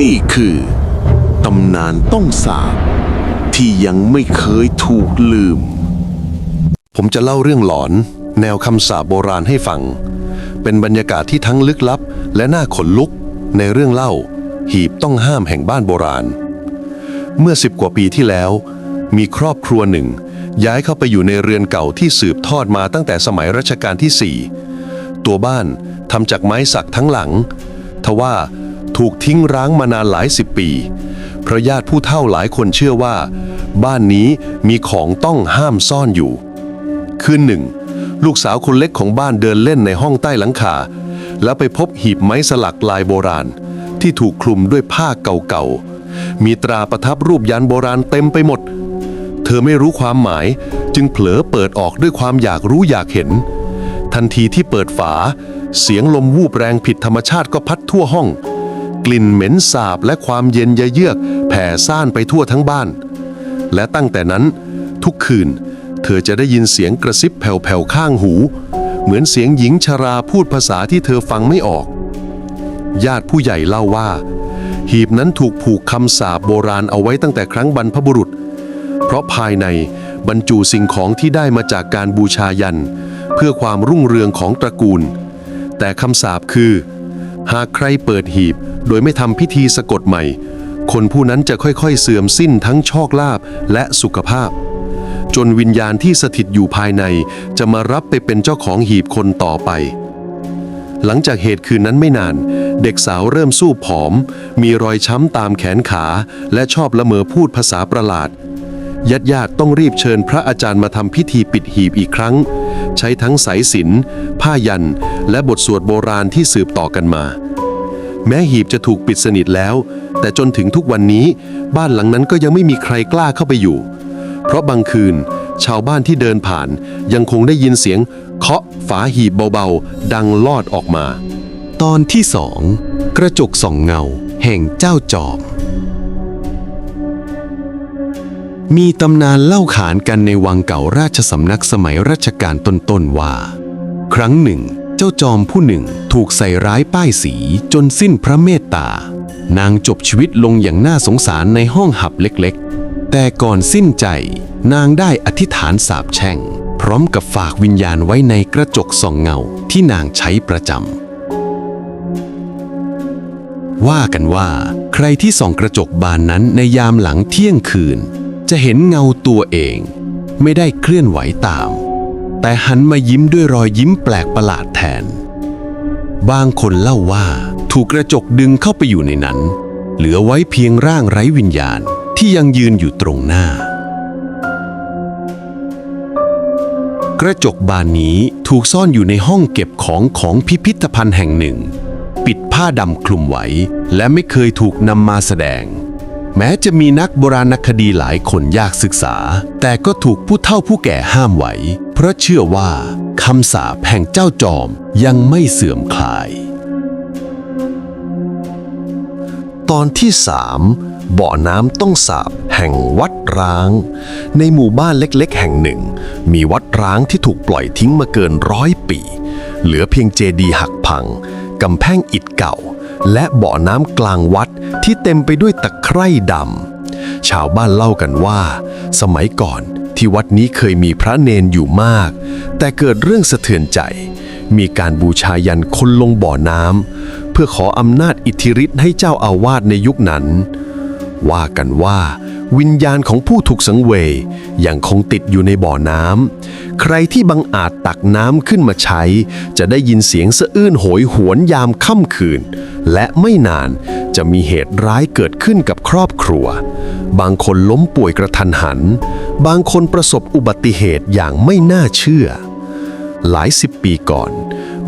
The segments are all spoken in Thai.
นี่คือตำนานต้องสาบที่ยังไม่เคยถูกลืม ผมจะเล่าเรื่องหลอน แนวคำสาปโบราณให้ฟัง เป็นบรรยากาศที่ทั้งลึกลับ และน่าขนลุก ในเรื่องเล่า หีบต้องห้ามแห่งบ้านโบราณ เมื่อสิบกว่าปีที่แล้ว มีครอบครัวหนึ่ง ย้ายเข้าไปอยู่ในเรือนเก่าที่สืบทอดมาตั้งแต่สมัยรัชกาลที่สี่ตัวบ้านทำจากไม้สักทั้งหลัง ทว่า ถูกทิ้งร้างมานานหลายสิบปีเพราะญาติผู้เฒ่าหลายคนเชื่อว่า บ้านนี้มีของต้องห้ามซ่อนอยู่ คืนหนึ่ง ลูกสาวคนเล็กของบ้านเดินเล่นในห้องใต้หลังคา แล้วไปพบหีบไม้สลักลายโบราณ ที่ถูกคลุมด้วยผ้าเก่าๆ มีตราประทับรูปยันโบราณเต็มไปหมด เธอไม่รู้ความหมายจึงเผลอเปิดออกด้วยความอยากรู้อยากเห็น ทันทีที่เปิดฝาเสียงลมวูบแรงผิดธรรมชาติก็พัดทั่วห้อง กลิ่นเหม็นสาบและความเย็นยะเยือกแผ่ซ่านไปทั่วทั้งบ้าน และตั้งแต่นั้นทุกคืน เธอจะได้ยินเสียงกระซิบแผ่วๆข้างหู เหมือนเสียงหญิงชราพูดภาษาที่เธอฟังไม่ออก ญาติผู้ใหญ่เล่าว่า หีบนั้นถูกผูกคำสาปโบราณเอาไว้ตั้งแต่ครั้งบรรพบุรุษ เพราะภายในบรรจุสิ่งของที่ได้มาจากการบูชายัน เพื่อความรุ่งเรืองของตระกูล แต่คำสาปคือ หากใครเปิดหีบ โดยไม่ทำพิธีสะกดใหม่ คนผู้นั้นจะค่อยๆ เสื่อมสิ้นทั้งโชคลาภและสุขภาพ จนวิญญาณที่สถิตอยู่ภายใน จะมารับไปเป็นเจ้าของหีบคนต่อไป หลังจากเหตุคืนนั้นไม่นาน เด็กสาวเริ่มสู้ผอม มีรอยช้ำตามแขนขา และชอบละเมอพูดภาษาประหลาดญาติญาติๆต้องรีบเชิญพระอาจารย์มาทำพิธีปิดหีบอีกครั้ง ใช้ทั้งสายสิญจนผ้ายัน และบทสวดโบราณที่สืบต่อกันมา แม้หีบจะถูกปิดสนิทแล้ว แต่จนถึงทุกวันนี้ บ้านหลังนั้นก็ยังไม่มีใครกล้าเข้าไปอยู่ เพราะบางคืน ชาวบ้านที่เดินผ่าน ยังคงได้ยินเสียง เคาะฝาหีบเบาๆ ดังลอดออกมา ตอนที่สองกระจกส่องเงา แห่งเจ้าจอมมีตำนานเล่าขานกันในวังเก่าราชสำนักสมัยรัชกาลต้นๆว่า ครั้งหนึ่ง เจ้าจอมผู้หนึ่งถูกใส่ร้ายป้ายสีจนสิ้นพระเมตตา นางจบชีวิตลงอย่างน่าสงสารในห้องหับเล็กๆ แต่ก่อนสิ้นใจนางได้อธิษฐานสาบแช่ง พร้อมกับฝากวิญญาณไว้ในกระจกส่องเงาที่นางใช้ประจำ ว่ากันว่า ใครที่ส่องกระจกบานนั้นในยามหลังเที่ยงคืน จะเห็นเงาตัวเอง ไม่ได้เคลื่อนไหวตาม แต่หันมายิ้มด้วยรอยยิ้มแปลกประหลาด บางคนเล่าว่าถูกกระจกดึงเข้าไปอยู่ในนั้น เหลือไว้เพียงร่างไร้วิญญาณที่ยังยืนอยู่ตรงหน้า กระจกบานนี้ถูกซ่อนอยู่ในห้องเก็บของของพิพิธภัณฑ์แห่งหนึ่ง ปิดผ้าดำคลุมไว้ และไม่เคยถูกนำมาแสดง แม้จะมีนักโบราณคดีหลายคนยากศึกษา แต่ก็ถูกผู้เฒ่าผู้แก่ห้ามไว้ เพราะเชื่อว่า คำสาปแห่งเจ้าจอมยังไม่เสื่อมคลาย ตอนที่สามบ่อน้ำต้องสาบแห่งวัดร้าง ในหมู่บ้านเล็กๆ แห่งหนึ่ง มีวัดร้างที่ถูกปล่อยทิ้งมาเกินร้อยปี เหลือเพียงเจดีย์หักพังกำแพงอิฐเก่า และบ่อน้ำกลางวัดที่เต็มไปด้วยตะไคร่ดำชาวบ้านเล่ากันว่า สมัยก่อน ที่วัดนี้เคยมีพระเนนอยู่มาก แต่เกิดเรื่องสะเทือนใจ มีการบูชายันคนลงบ่อน้ำเพื่อขออำนาจอิทธิฤทธิ์ให้เจ้าอาวาสในยุคนั้น ว่ากันว่าวิญญาณของผู้ถูกสังเวยยังคงติดอยู่ในบ่อน้ำ ใครที่บังอาจตักน้ำขึ้นมาใช้ จะได้ยินเสียงสะอื้นโหยหวนยามค่ำคืน และไม่นาน จะมีเหตุร้ายเกิดขึ้นกับครอบครัว บางคนล้มป่วยกระทันหัน บางคนประสบอุบัติเหตุอย่างไม่น่าเชื่อ หลายสิบปีก่อน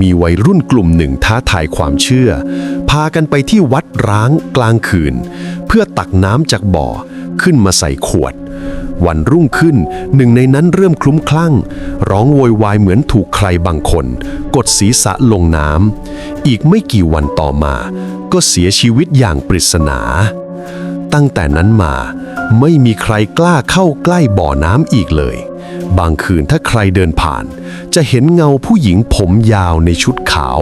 มีวัยรุ่นกลุ่มหนึ่งท้าทายความเชื่อ พากันไปที่วัดร้างกลางคืน เพื่อตักน้ำจากบ่อขึ้นมาใส่ขวด วันรุ่งขึ้นหนึ่งในนั้นเริ่มคลุ้มคลั่ง ร้องโวยวายเหมือนถูกใครบางคน กดศีรษะลงน้ำอีกไม่กี่วันต่อมาก็เสียชีวิตอย่างปริศนา ตั้งแต่นั้นมาไม่มีใครกล้าเข้าใกล้บ่อน้ำอีกเลย บางคืนถ้าใครเดินผ่าน จะเห็นเงาผู้หญิงผมยาวในชุดขาว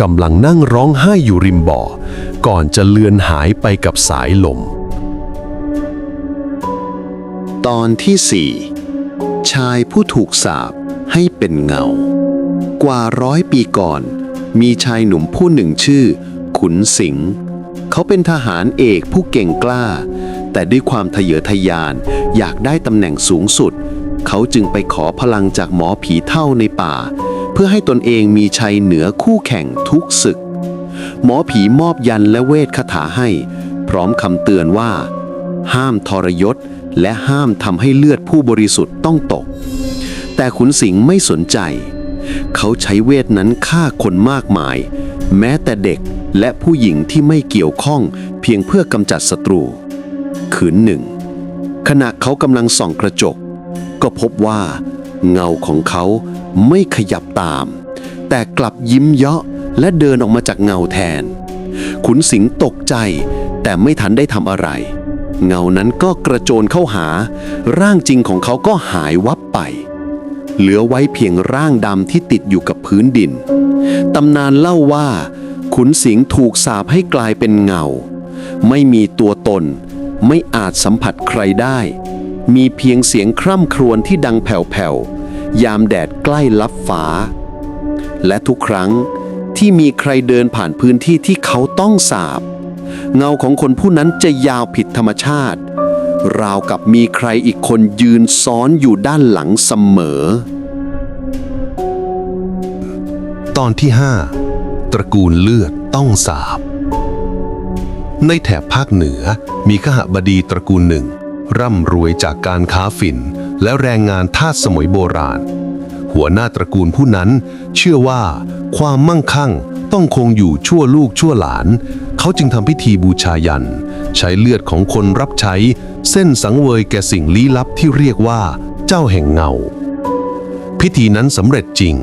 กำลังนั่งร้องไห้อยู่ริมบ่อ ก่อนจะเลือนหายไปกับสายลม ตอนที่สี่ชายผู้ถูกสาปให้เป็นเงา กว่าร้อยปีก่อน มีชายหนุ่มผู้หนึ่งชื่อ ขุนสิงห์เขาเป็นทหารเอกผู้เก่งกล้า แต่ด้วยความทะเยอทะยานอยากได้ตำแหน่งสูงสุด เขาจึงไปขอพลังจากหมอผีเท่าในป่า เพื่อให้ตนเองมีชัยเหนือคู่แข่งทุกศึก หมอผีมอบยันและเวทคาถาให้ พร้อมคำเตือนว่า ห้ามทรยศ และห้ามทำให้เลือดผู้บริสุทธิ์ต้องตก แต่ขุนสิงห์ไม่สนใจ เขาใช้เวทนั้นฆ่าคนมากมาย แม้แต่เด็กและผู้หญิงที่ไม่เกี่ยวข้องเพียงเพื่อกำจัดศัตรูคืนหนึ่ง ขณะเขากำลังส่องกระจก ก็พบว่า เงาของเขาไม่ขยับตาม แต่กลับยิ้มเยาะและเดินออกมาจากเงาแทน ขุนสิงตกใจ แต่ไม่ทันได้ทำอะไร เงานั้นก็กระโจนเข้าหา ร่างจริงของเขาก็หายวับไป เหลือไว้เพียงร่างดำที่ติดอยู่กับพื้นดิน ตำนานเล่าว่า ขุนสิงห์ถูกสาปให้กลายเป็นเงา ไม่มีตัวตน ไม่อาจสัมผัสใครได้ มีเพียงเสียงคร่ำครวญที่ดังแผ่วๆ ยามแดดใกล้ลับฟ้า และทุกครั้งที่มีใครเดินผ่านพื้นที่ที่เขาต้องสาบ เงาของคนผู้นั้นจะยาวผิดธรรมชาติ ราวกับมีใครอีกคนยืนซ้อนอยู่ด้านหลังเสมอ ตอนที่ 5 ตระกูลเลือดต้องสาบ ในแถบภาคเหนือมีขหบดีตระกูลหนึ่ง ร่ำรวยจากการค้าฝิ่น และแรงงานทาสสมัยโบราณ หัวหน้าตระกูลผู้นั้น เชื่อว่าความมั่งคั่งต้องคงอยู่ชั่วลูกชั่วหลาน เขาจึงทำพิธีบูชายัน ใช้เลือดของคนรับใช้ เส้นสังเวยแก่สิ่งลี้ลับที่เรียกว่า เจ้าแห่งเงา พิธีนั้นสำเร็จจริง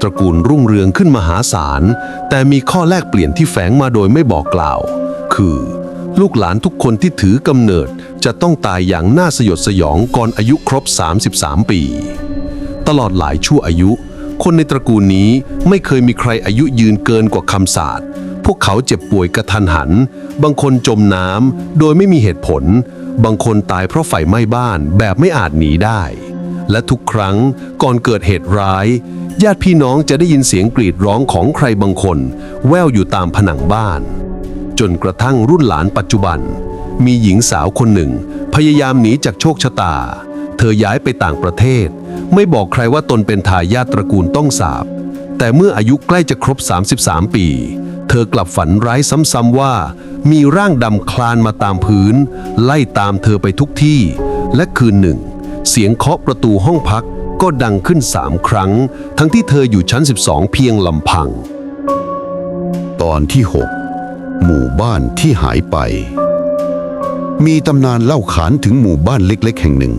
ตระกูลรุ่งเรืองขึ้นมหาศาล แต่มีข้อแลกเปลี่ยนที่แฝงมาโดยไม่บอกกล่าว คือ ลูกหลานทุกคนที่ถือกำเนิดจะต้องตายอย่างน่าสยดสยองก่อนอายุครบ 33 ปี ตลอดหลายชั่วอายุ คนในตระกูลนี้ไม่เคยมีใครอายุยืนเกินกว่าคำสาดพวกเขาเจ็บป่วยกระทันหัน บางคนจมน้ำโดยไม่มีเหตุผล บางคนตายเพราะไฟไหม้บ้านแบบไม่อาจหนีได้ และทุกครั้งก่อนเกิดเหตุร้าย ญาติพี่น้องจะได้ยินเสียงกรีดร้องของใครบางคน แววอยู่ตามผนังบ้าน จนกระทั่งรุ่นหลานปัจจุบัน มีหญิงสาวคนหนึ่ง พยายามหนีจากโชคชะตา เธอย้ายไปต่างประเทศ ไม่บอกใครว่าตนเป็นทายาทตระกูลต้องสาบแต่เมื่ออายุใกล้จะครบ 33 ปี เธอกลับฝันร้ายซ้ำๆว่า มีร่างดำคลานมาตามพื้น ไล่ตามเธอไปทุกที่ และคืนหนึ่ง เสียงเคาะประตูห้องพักก็ดังขึ้นสามครั้ง ทั้งที่เธออยู่ชั้น 12 เพียงลำพัง ตอนที่ 6 หมู่บ้านที่หายไป มีตำนานเล่าขานถึงหมู่บ้านเล็กๆ แห่งหนึ่ง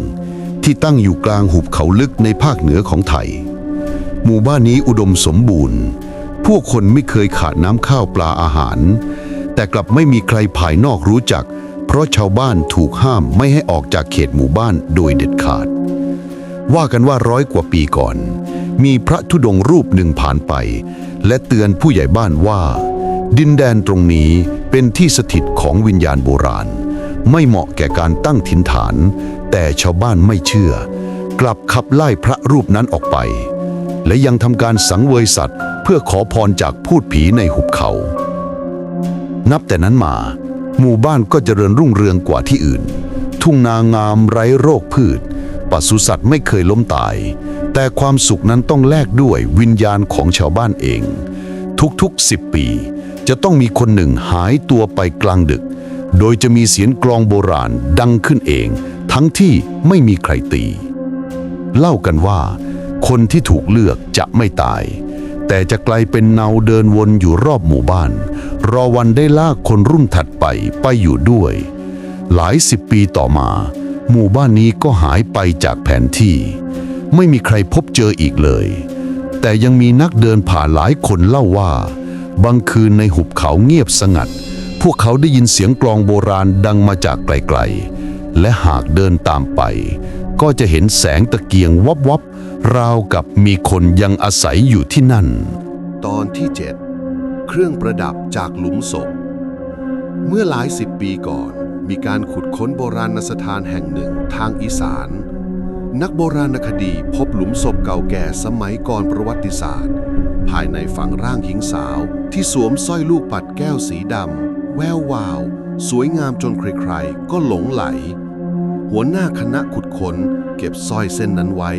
ที่ตั้งอยู่กลางหุบเขาลึกในภาคเหนือของไทย หมู่บ้านนี้อุดมสมบูรณ์ ผู้คนไม่เคยขาดน้ำข้าวปลาอาหาร แต่กลับไม่มีใครภายนอกรู้จัก เพราะชาวบ้านถูกห้ามไม่ให้ออกจากเขตหมู่บ้านโดยเด็ดขาด ว่ากันว่าร้อยกว่าปีก่อน มีพระธุดงค์รูปหนึ่งผ่านไป และเตือนผู้ใหญ่บ้านว่า ดินแดนตรงนี้เป็นที่สถิตของวิญญาณโบราณ ไม่เหมาะแก่การตั้งถิ่นฐาน แต่ชาวบ้านไม่เชื่อ กลับขับไล่พระรูปนั้นออกไป และยังทำการสังเวยสัตว์ เพื่อขอพรจากพูดผีในหุบเขา นับแต่นั้นมา หมู่บ้านก็เจริญรุ่งเรืองกว่าที่อื่น ทุ่งนางามไร้โรคพืชปศุสัตว์ไม่เคยล้มตาย แต่ความสุขนั้นต้องแลกด้วยวิญญาณของชาวบ้านเอง ทุกๆสิบปี จะต้องมีคนหนึ่งหายตัวไปกลางดึก โดยจะมีเสียงกลองโบราณดังขึ้นเอง ทั้งที่ไม่มีใครตี เล่ากันว่า คนที่ถูกเลือกจะไม่ตาย แต่จะกลายเป็นเนาเดินวนอยู่รอบหมู่บ้าน รอวันได้ลากคนรุ่นถัดไปไปอยู่ด้วย หลายสิบปีต่อมา หมู่บ้านนี้ก็หายไปจากแผนที่ ไม่มีใครพบเจออีกเลย แต่ยังมีนักเดินผ่านหลายคนเล่าว่า บางคืนในหุบเขาเงียบสงัด พวกเขาได้ยินเสียงกลองโบราณดังมาจากไกลๆและหากเดินตามไป ก็จะเห็นแสงตะเกียงวับวับ ราวกับมีคนยังอาศัยอยู่ที่นั่น ตอนที่ 7 เครื่องประดับจากหลุมศพ เมื่อหลายสิบปีก่อน มีการขุดค้นโบราณสถานแห่งหนึ่งทางอีสาน นักโบราณคดีพบหลุมศพเก่าแก่สมัยก่อนประวัติศาสตร์ ภายในฝังร่างหญิงสาวที่สวมสร้อยลูกปัดแก้วสีดำแวววาว สวยงามจนใครๆก็หลงไหล หัวหน้าคณะขุดค้นเก็บสร้อยเส้นนั้นไว้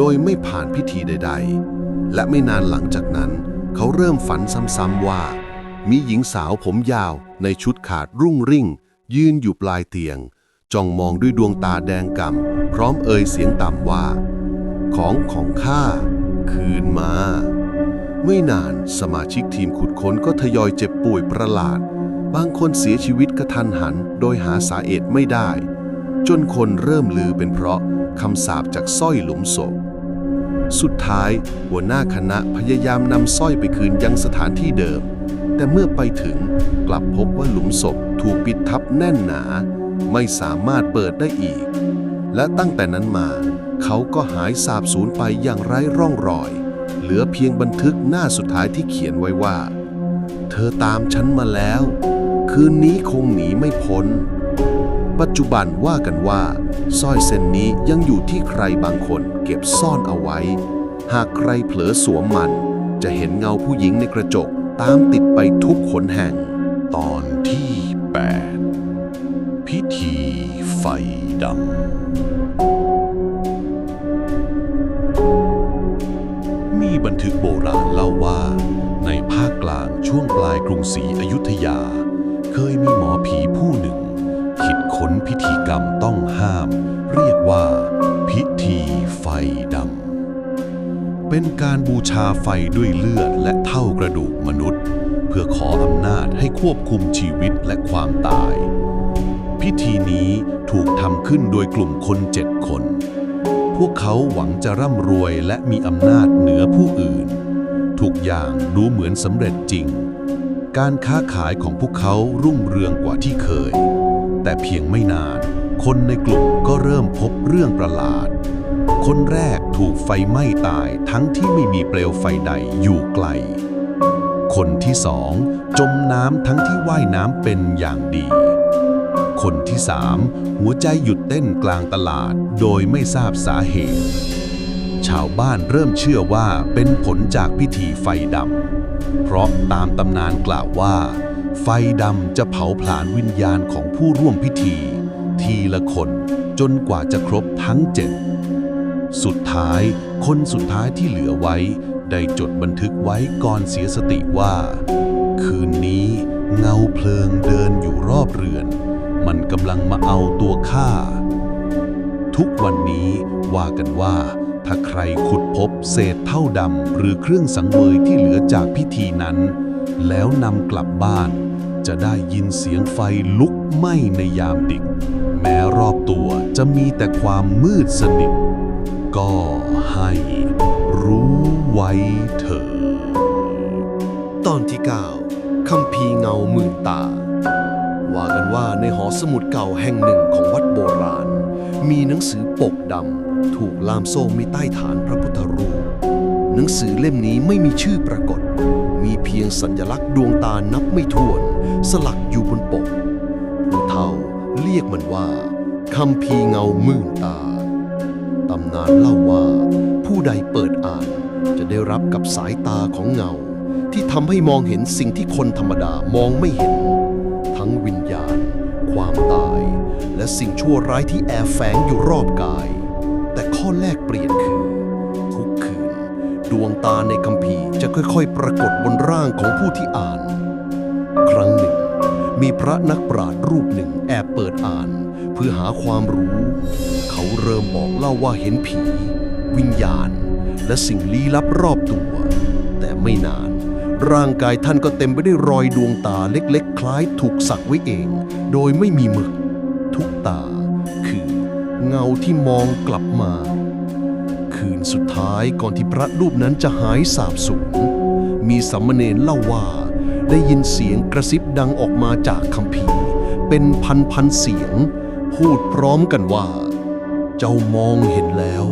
โดยไม่ผ่านพิธีใด ๆ และไม่นานหลังจากนั้น เขาเริ่มฝันซ้ำๆว่า มีหญิงสาวผมยาวในชุดขาดรุ่งริ่ง ยืนอยู่ปลายเตียง จ้องมองด้วยดวงตาแดงกำ่ำพร้อมเอ่ยเสียงต่ำว่า ของของข้าคืนมา ไม่นานสมาชิกทีมขุดค้นก็ทยอยเจ็บป่วยประหลาด บางคนเสียชีวิตกระทันหัน โดยหาสาเหตุไม่ได้ จนคนเริ่มลือเป็นเพราะคำสาปจากสร้อยหลุมศพ สุดท้าย หัวหน้าคณะพยายามนำสร้อยไปคืนยังสถานที่เดิม แต่เมื่อไปถึงกลับพบว่าหลุมศพถูกปิดทับแน่นหนา ไม่สามารถเปิดได้อีก และตั้งแต่นั้นมา เขาก็หายสาบสูญไปอย่างไร้ร่องรอย เหลือเพียงบันทึกหน้าสุดท้ายที่เขียนไว้ว่า เธอตามฉันมาแล้ว คืนนี้คงหนีไม่พ้น ปัจจุบันว่ากันว่าสร้อยเส้นนี้ยังอยู่ที่ใครบางคนเก็บซ่อนเอาไว้ หากใครเผลอสวมมัน จะเห็นเงาผู้หญิงในกระจกตามติดไปทุกขนแห่ง ตอนที่ 8 พิธีไฟดำ มีบันทึกโบราณเล่าว่า ในภาคกลางช่วงปลายกรุงศรีอยุธยา เคยมีหมอผีผู้หนึ่ง คิดค้นพิธีกรรมต้องห้าม เรียกว่า พิธีไฟดำ เป็นการบูชาไฟด้วยเลือดและเท่ากระดูกมนุษย์ เพื่อขออำนาจให้ควบคุมชีวิตและความตาย พิธีนี้ถูกทำขึ้นโดยกลุ่มคนเจ็ดคน พวกเขาหวังจะร่ำรวยและมีอำนาจเหนือผู้อื่น ทุกอย่างดูเหมือนสำเร็จจริงการค้าขายของพวกเขารุ่งเรืองกว่าที่เคย แต่เพียงไม่นาน คนในกลุ่มก็เริ่มพบเรื่องประหลาด คนแรกถูกไฟไหม้ตายทั้งที่ไม่มีเปลวไฟใดอยู่ไกล คนที่สองจมน้ำทั้งที่ว่ายน้ำเป็นอย่างดี คนที่สามหัวใจหยุดเต้นกลางตลาดโดยไม่ทราบสาเหตุ ชาวบ้านเริ่มเชื่อว่าเป็นผลจากพิธีไฟดำเพราะตามตำนานกล่าวว่า ไฟดำจะเผาผลาญวิญญาณของผู้ร่วมพิธี ทีละคนจนกว่าจะครบทั้งเจ็ดสุดท้ายคนสุดท้ายที่เหลือไว้ ได้จดบันทึกไว้ก่อนเสียสติว่า คืนนี้เงาเพลิงเดินอยู่รอบเรือน มันกำลังมาเอาตัวข้าทุกวันนี้ว่ากันว่า ถ้าใครขุดพบเศษเท่าดำหรือเครื่องสังเวยที่เหลือจากพิธีนั้น แล้วนำกลับบ้าน จะได้ยินเสียงไฟลุกไหม้ในยามดึก แม้รอบตัวจะมีแต่ความมืดสนิท ก็ให้รู้ไว้เถิดตอนที่ 9คัมภีเงาหมื่นตา ว่ากันว่าในหอสมุดเก่าแห่งหนึ่งของวัดโบราณ มีหนังสือปกดำถูกล่ามโซ่ไว้ใต้ฐานพระพุทธรูปหนังสือเล่มนี้ไม่มีชื่อปรากฏ มีเพียงสัญลักษณ์ดวงตานับไม่ถ้วน สลักอยู่บนปกผู้เฒ่าเรียกมันว่าคัมภีเงามื่นตา ตำนานเล่าว่า ผู้ใดเปิดอ่าน จะได้รับกับสายตาของเงา ที่ทำให้มองเห็นสิ่งที่คนธรรมดามองไม่เห็น ทั้งวิญญาณ ความตาย และสิ่งชั่วร้ายที่แอบแฝงอยู่รอบกาย แต่ข้อแรกเปลี่ยนคือ ดวงตาในคัมภีร์จะค่อยๆ ปรากฏบนร่างของผู้ที่อ่าน ครั้งหนึ่ง มีพระนักปราชญ์รูปหนึ่งแอบเปิดอ่าน เพื่อหาความรู้ เขาเริ่มบอกเล่าว่าเห็นผี วิญญาณ และสิ่งลี้ลับรอบตัว แต่ไม่นาน ร่างกายท่านก็เต็มไปด้วยรอยดวงตาเล็กๆ คล้ายถูกสักไว้เอง โดยไม่มีหมึก ทุกตา คือ เงาที่มองกลับมา สุดท้ายก่อนที่พระรูปนั้นจะหายสาบสูญมีสัมมเนรเล่าว่า ได้ยินเสียงกระซิบดังออกมาจากคัมภีร์เป็นพันพันเสียง พูดพร้อมกันว่า เจ้ามองเห็นแล้ว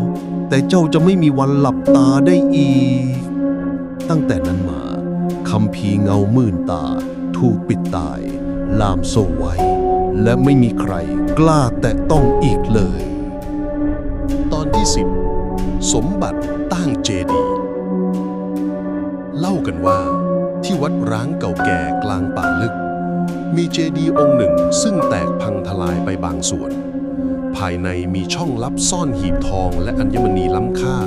แต่เจ้าจะไม่มีวันหลับตาได้อีก ตั้งแต่นั้นมาคัมภีร์เงามื่นตา ถูกปิดตาย ลามโซไว้ และไม่มีใครกล้าแตะต้องอีกเลย ตอนที่10 สมบัติตั้งเจดีย์เล่ากันว่า ที่วัดร้างเก่าแก่กลางป่าลึก มีเจดีย์องค์หนึ่งซึ่งแตกพังทลายไปบางส่วน ภายในมีช่องลับซ่อนหีบทองและอัญมณีล้ำค่า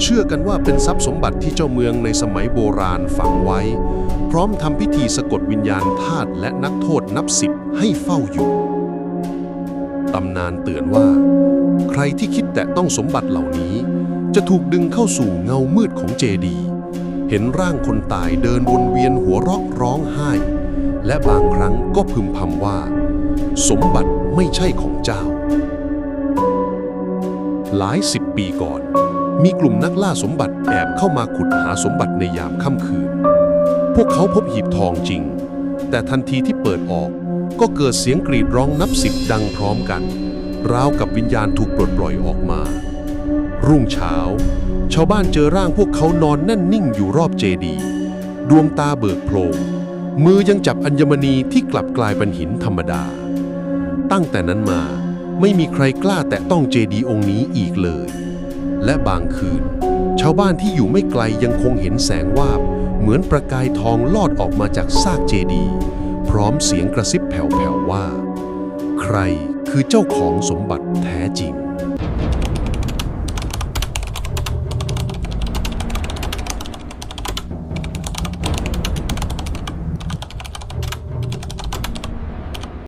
เชื่อกันว่าเป็นทรัพย์สมบัติที่เจ้าเมืองในสมัยโบราณฝังไว้ พร้อมทำพิธีสะกดวิญญาณทาสและนักโทษนับสิบให้เฝ้าอยู่ ตำนานเตือนว่า ใครที่คิดแต่ต้องสมบัติเหล่านี้ จะถูกดึงเข้าสู่เงามืดของเจดี เห็นร่างคนตายเดินวนเวียนหัวเราะร้องไห้ และบางครั้งก็พึมพำว่า สมบัติไม่ใช่ของเจ้า หลายสิบปีก่อน มีกลุ่มนักล่าสมบัติแอบเข้ามาขุดหาสมบัติในยามค่ำคืน พวกเขาพบหีบทองจริง แต่ทันทีที่เปิดออกก็เกิดเสียงกรีดร้องนับสิบดังพร้อมกัน ราวกับวิญญาณถูกปลดปล่อยออกมา รุ่งเช้า ชาวบ้านเจอร่างพวกเขานอนแน่นนิ่งอยู่รอบเจดี ดวงตาเบิกโพลงมือยังจับอัญมณีที่กลับกลายเป็นหินธรรมดา ตั้งแต่นั้นมาไม่มีใครกล้าแตะต้องเจดีองค์นี้อีกเลย และบางคืน ชาวบ้านที่อยู่ไม่ไกลยังคงเห็นแสงวาบ เหมือนประกายทองลอดออกมาจากซากเจดี พร้อมเสียงกระซิบแผ่วๆว่า ใคร คือเจ้าของสมบัติแท้จริง